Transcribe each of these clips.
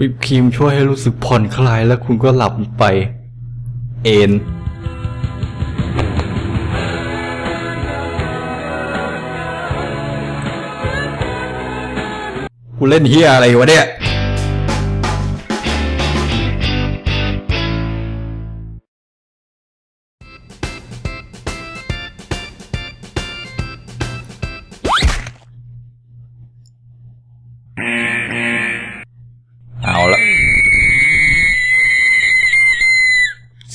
วิปครีมช่วยให้รู้สึกผ่อนคลายและคุณก็หลับไป เอนกูเล่นเฮียอะไรวะเนี่ย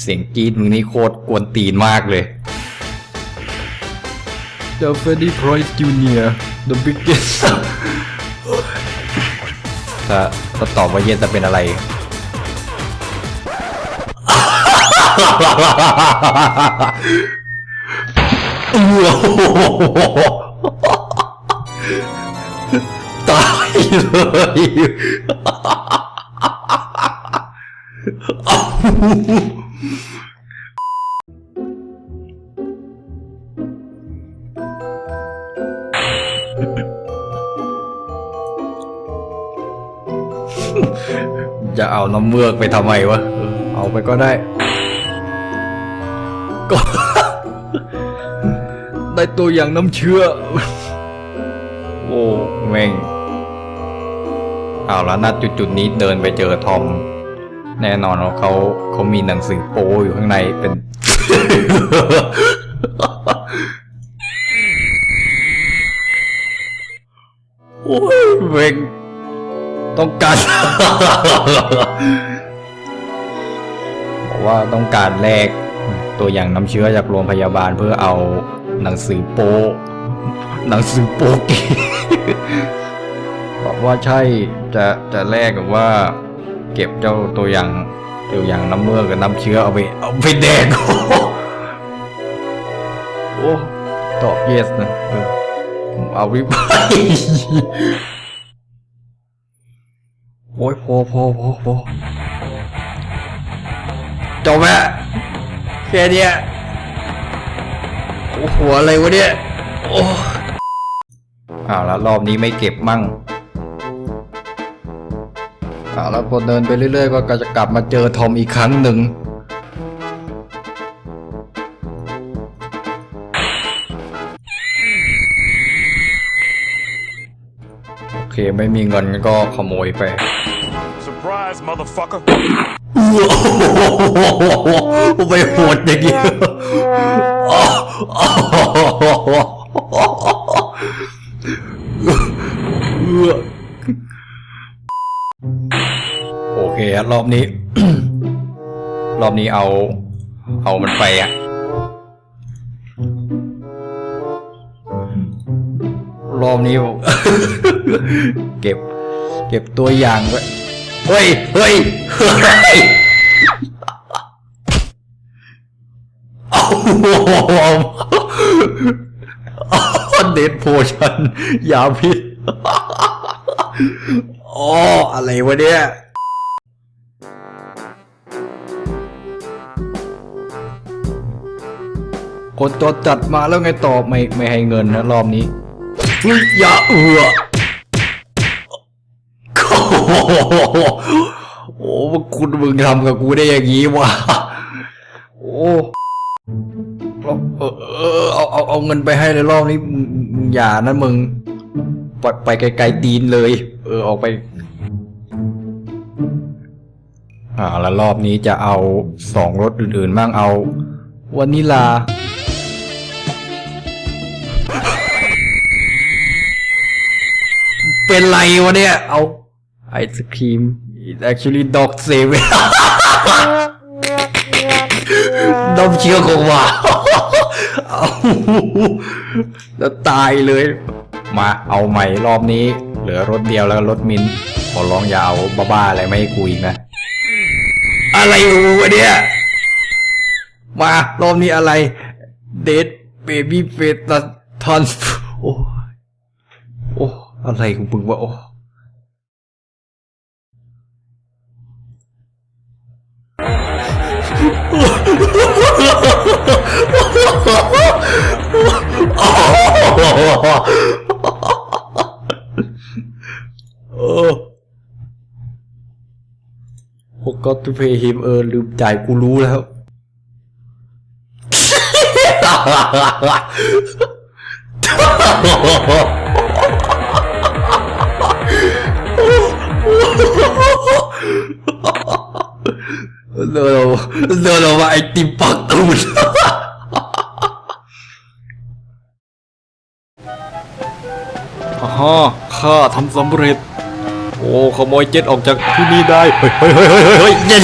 สียงกรีดมึงนี่โคตรกวนตีนมากเลย The Freddy Price Junior The biggest ถ้าถ้าตอบว่าเย็นจะเป็นอะไรเออตายเลย จะเอาน้ำเมือกไปทำไมวะเออเอาไปก็ได้ ก็ ได้ตัวอย่างน้ำเชื่อโอ้ แม่ง เอาแล้วนัดจุดๆนี้เดินไปเจอทอม แน่นอนว่าเขาเขามีหนังสือโป้อยู่ข้างในเป็น โอ้ยเวงต้องการบอกว่าต้องการแลกตัวอย่างน้ำเชื้อจากโรงพยาบาลเพื่อเอาหนังสือโป้หนังสือโปเกบอกว่าใช่จะจะแลกกับว่า เก็บเจ้าตัวอย่างตัวอย่างน้ำเมือกกับน้ำเชื้อเอาไปเอาไปแดกโอ้ตอบ yes นะเออเอาวิบโอ้ยพอพอพอพอจบแล้วแค่เนี้ยโอ้โหอะไรวะเนี่ยโอ้อ้าวแล้วรอบนี้ไม่เก็บมั่ง อ้าวแล้วพอเดินไปเรื่อยๆ ก็จะกลับมาเจอทอมอีกครั้งหนึ่งโอเคไม่มีเงินก็ขโมยไป Surprise, motherfucker. ไปโหดอย่างนี้โอ เคอะรอบนี้ รอบนี้เอา เอามันไปอะ รอบนี้ เก็บ เก็บตัวอย่างไว้ เฮ้ย เฮ้ย เฮ้ยโอ้โหเด็ดโพชันยาพิษอ๋ออะไรวะเนี่ย คนตัวจัดมาแล้วไงตอบไม่ไม่ให้เงินนะรอบนี้เฮ้ยอย่าเอือโอ้โหโอ้คุณมึงทำกับกูได้อย่างนี้วะโอ้เอาเอาเอาเงินไปให้เลยรอบนี้มึงอย่านะมึงปล่อยไปไกลๆตีนเลย เออออกไป อ่าแล้วรอบนี้จะเอาสองรสอื่นๆบ้างเอาวานิลา เป็นไรวะเนี่ย เอาไอศครีม it actually dog save ดมเชื้อของหมาเอาแล้วตายเลย มาเอาใหม่รอบนี้ เหลือรถเดียวแล้วรถมินขอร้องอย่าเอาบ้าๆอะไรไม่ให้กูอีกนะ อะไรวะเนี่ย มารอบนี้อะไร เดทเบบี้เฟสทันโอ้โอ้ อะไรของมึงวะโอ้โอ้ forgot to pay him เออลืมจ่ายกูรู้แล้ว เดินออกเดินออกมาไอติมปักตูดฮ่าข้าทำสำเร็จ โอ้ขโมยเจ็ดออกจากที่นี่ได้ เฮ้ยเฮ้ยเฮ้ยเฮ้ยเฮ้ยเย็น